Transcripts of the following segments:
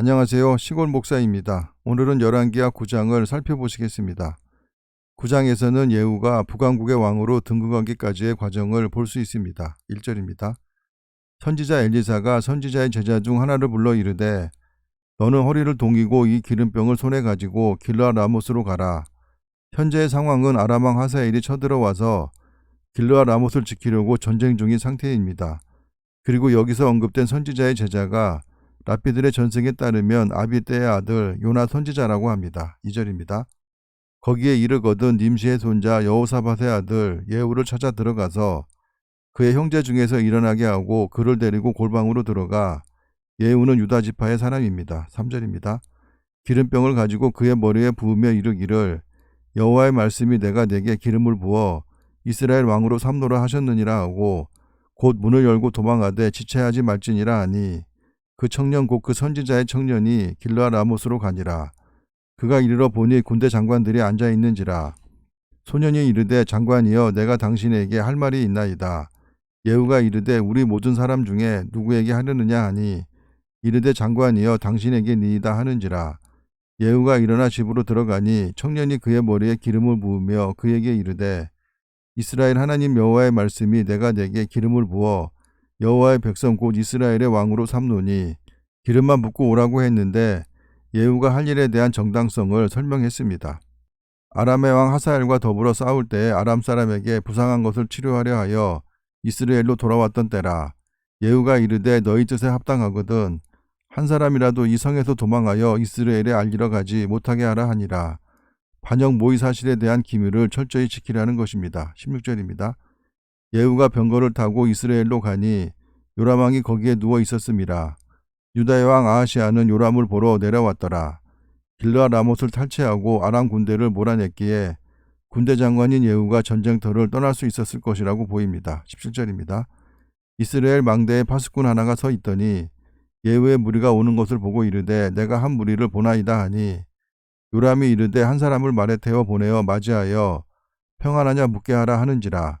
안녕하세요. 시골 목사입니다. 오늘은 열왕기하 9장을 살펴보시겠습니다. 9장에서는 예후가 북왕국의 왕으로 등극하기까지의 과정을 볼 수 있습니다. 1절입니다. 선지자 엘리사가 선지자의 제자 중 하나를 불러 이르되 너는 허리를 동이고 이 기름병을 손에 가지고 길라 라못으로 가라. 현재의 상황은 아람왕 하사엘이 쳐들어와서 길르아 라못을 지키려고 전쟁 중인 상태입니다. 그리고 여기서 언급된 선지자의 제자가 라피들의 전승에 따르면 아비떼의 아들 요나 선지자라고 합니다. 2절입니다. 거기에 이르거든 님시의 손자 여호사밧의 아들 예후를 찾아 들어가서 그의 형제 중에서 일어나게 하고 그를 데리고 골방으로 들어가 예후는 유다 지파의 사람입니다. 3절입니다. 기름병을 가지고 그의 머리에 부으며 이르기를 여호와의 말씀이 내가 내게 기름을 부어 이스라엘 왕으로 삼노라 하셨느니라 하고 곧 문을 열고 도망하되 지체하지 말지니라 하니 그 청년 곧 그 선지자의 청년이 길라 라못으로 가니라. 그가 이르러 보니 군대 장관들이 앉아 있는지라. 소년이 이르되 장관이여 내가 당신에게 할 말이 있나이다. 예후가 이르되 우리 모든 사람 중에 누구에게 하려느냐 하니 이르되 장관이여 당신에게 니이다 하는지라. 예후가 일어나 집으로 들어가니 청년이 그의 머리에 기름을 부으며 그에게 이르되 이스라엘 하나님 여호와의 말씀이 내가 내게 기름을 부어 여호와의 백성 곧 이스라엘의 왕으로 삼노니 기름만 붓고 오라고 했는데 예후가 할 일에 대한 정당성을 설명했습니다. 아람의 왕 하사엘과 더불어 싸울 때 아람 사람에게 부상한 것을 치료하려 하여 이스라엘로 돌아왔던 때라 예후가 이르되 너희 뜻에 합당하거든 한 사람이라도 이 성에서 도망하여 이스라엘에 알리러 가지 못하게 하라 하니라. 반역 모의 사실에 대한 기밀을 철저히 지키라는 것입니다. 16절입니다. 예후가 병거를 타고 이스라엘로 가니 요람 왕이 거기에 누워 있었습니다. 유다의 왕 아하시아는 요람을 보러 내려왔더라. 길라 라못을 탈취하고 아람 군대를 몰아냈기에 군대 장관인 예후가 전쟁터를 떠날 수 있었을 것이라고 보입니다. 17절입니다. 이스라엘 망대에 파수꾼 하나가 서 있더니 예후의 무리가 오는 것을 보고 이르되 내가 한 무리를 보나이다 하니 요람이 이르되 한 사람을 말에 태워 보내어 맞이하여 평안하냐 묻게 하라 하는지라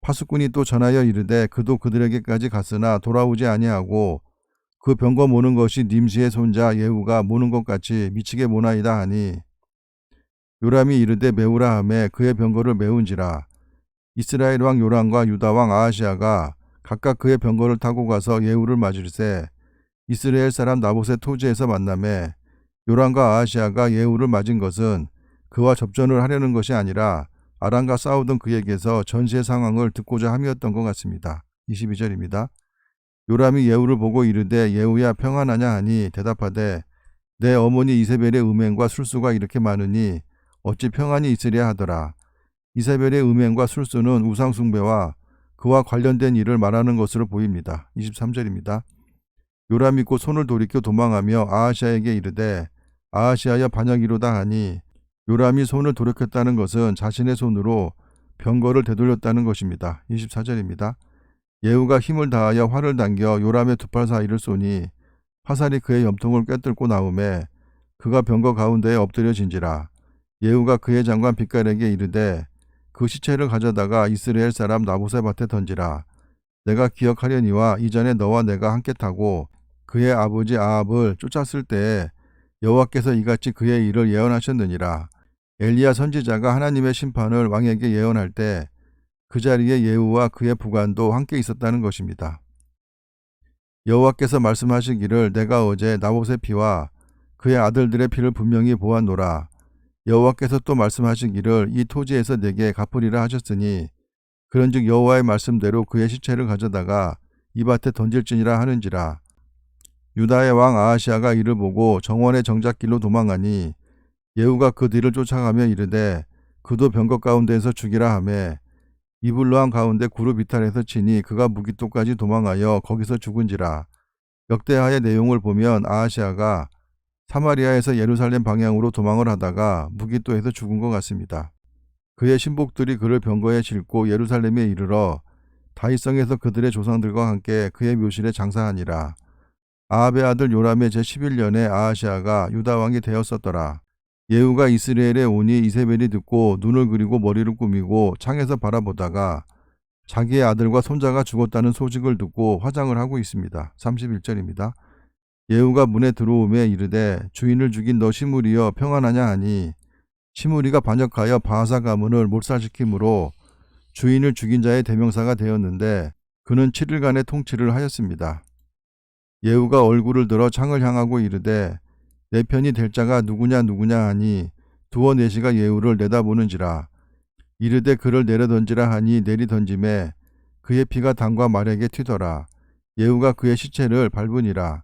파수꾼이 또 전하여 이르되 그도 그들에게까지 갔으나 돌아오지 아니하고 그 병거 모는 것이 님시의 손자 예후가 모는 것 같이 미치게 모나이다 하니 요람이 이르되 메우라 하매 그의 병거를 메운지라. 이스라엘 왕 요람과 유다 왕 아하시아가 각각 그의 병거를 타고 가서 예후를 맞을세 이스라엘 사람 나봇의 토지에서 만남에 요람과 아하시아가 예후를 맞은 것은 그와 접전을 하려는 것이 아니라 아람과 싸우던 그에게서 전시의 상황을 듣고자 함이었던 것 같습니다. 22절입니다. 요람이 예후를 보고 이르되 예후야 평안하냐 하니 대답하되 내 어머니 이세벨의 음행과 술수가 이렇게 많으니 어찌 평안이 있으랴 하더라. 이세벨의 음행과 술수는 우상숭배와 그와 관련된 일을 말하는 것으로 보입니다. 23절입니다. 요람이 곧 손을 돌이켜 도망하며 아하시아에게 이르되 아하시아여 반역이로다 하니 요람이 손을 돌이켰다는 것은 자신의 손으로 병거를 되돌렸다는 것입니다. 24절입니다. 예후가 힘을 다하여 활을 당겨 요람의 두 팔 사이를 쏘니 화살이 그의 염통을 꿰뚫고 나오매 그가 병거 가운데에 엎드려진지라 예후가 그의 장관 빛깔에게 이르되 그 시체를 가져다가 이스라엘 사람 나봇의 밭에 던지라 내가 기억하려니와 이전에 너와 내가 함께 타고 그의 아버지 아합을 쫓았을 때에 여호와께서 이같이 그의 일을 예언하셨느니라 엘리야 선지자가 하나님의 심판을 왕에게 예언할 때 그 자리에 예후와 그의 부관도 함께 있었다는 것입니다. 여호와께서 말씀하시기를 내가 어제 나봇의 피와 그의 아들들의 피를 분명히 보았노라. 여호와께서 또 말씀하시기를 이 토지에서 내게 갚으리라 하셨으니 그런즉 여호와의 말씀대로 그의 시체를 가져다가 이 밭에 던질지니라 하는지라. 유다의 왕 아하시아가 이를 보고 정원의 정작길로 도망가니 예후가 그 뒤를 쫓아가며 이르되 그도 병거 가운데에서 죽이라 하매 이블로한 가운데 구루 비탈에서 치니 그가 무기토까지 도망하여 거기서 죽은지라 역대하의 내용을 보면 아하시아가 사마리아에서 예루살렘 방향으로 도망을 하다가 무기또에서 죽은 것 같습니다. 그의 신복들이 그를 병거에 싣고 예루살렘에 이르러 다윗성에서 그들의 조상들과 함께 그의 묘실에 장사하니라. 아합의 아들 요람의 제11년에 아하시아가 유다 왕이 되었었더라. 예후가 이스라엘에 오니 이세벨이 듣고 눈을 그리고 머리를 꾸미고 창에서 바라보다가 자기의 아들과 손자가 죽었다는 소식을 듣고 화장을 하고 있습니다. 31절입니다. 예후가 문에 들어오매 이르되 주인을 죽인 너 시므리여 평안하냐 하니 시므리가 반역하여 바하사 가문을 몰살시키므로 주인을 죽인 자의 대명사가 되었는데 그는 7일간의 통치를 하였습니다. 예후가 얼굴을 들어 창을 향하고 이르되 내 편이 될 자가 누구냐 누구냐 하니 두어 내시가 예후를 내다보는지라 이르되 그를 내려던지라 하니 내리던짐에 그의 피가 당과 말에게 튀더라 예후가 그의 시체를 밟으니라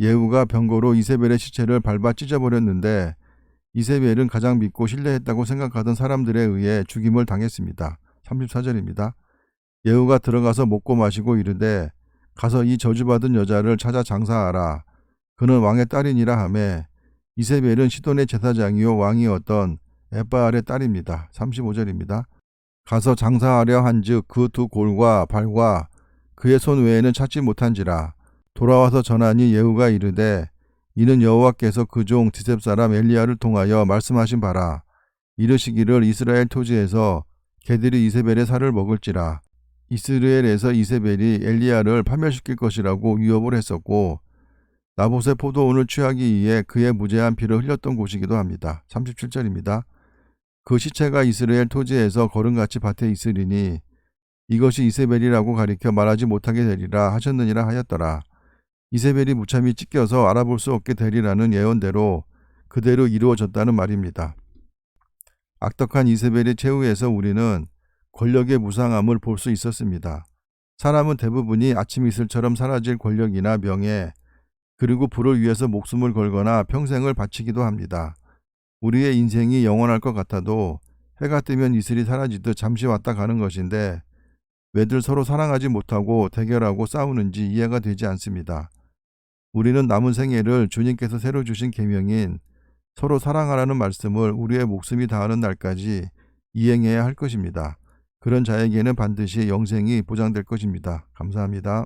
예후가 병거로 이세벨의 시체를 밟아 찢어버렸는데 이세벨은 가장 믿고 신뢰했다고 생각하던 사람들에 의해 죽임을 당했습니다. 34절입니다. 예후가 들어가서 먹고 마시고 이르되 가서 이 저주받은 여자를 찾아 장사하라. 그는 왕의 딸이니라 하매 이세벨은 시돈의 제사장이요 왕이었던 에바알의 딸입니다. 35절입니다. 가서 장사하려 한즉 그 두 골과 발과 그의 손 외에는 찾지 못한지라 돌아와서 전하니 예후가 이르되 이는 여호와께서 그 종 디셉 사람 엘리야를 통하여 말씀하신 바라 이르시기를 이스라엘 토지에서 개들이 이세벨의 살을 먹을지라 이스라엘에서 이세벨이 엘리야를 파멸시킬 것이라고 위협을 했었고 나봇의 포도원을 취하기 위해 그의 무죄한 피를 흘렸던 곳이기도 합니다. 37절입니다. 그 시체가 이스라엘 토지에서 거름같이 밭에 있으리니 이것이 이세벨이라고 가리켜 말하지 못하게 되리라 하셨느니라 하였더라. 이세벨이 무참히 찢겨서 알아볼 수 없게 되리라는 예언대로 그대로 이루어졌다는 말입니다. 악덕한 이세벨의 최후에서 우리는 권력의 무상함을 볼 수 있었습니다. 사람은 대부분이 아침 이슬처럼 사라질 권력이나 명예, 그리고 부를 위해서 목숨을 걸거나 평생을 바치기도 합니다. 우리의 인생이 영원할 것 같아도 해가 뜨면 이슬이 사라지듯 잠시 왔다 가는 것인데 왜들 서로 사랑하지 못하고 대결하고 싸우는지 이해가 되지 않습니다. 우리는 남은 생애를 주님께서 새로 주신 계명인 서로 사랑하라는 말씀을 우리의 목숨이 다하는 날까지 이행해야 할 것입니다. 그런 자에게는 반드시 영생이 보장될 것입니다. 감사합니다.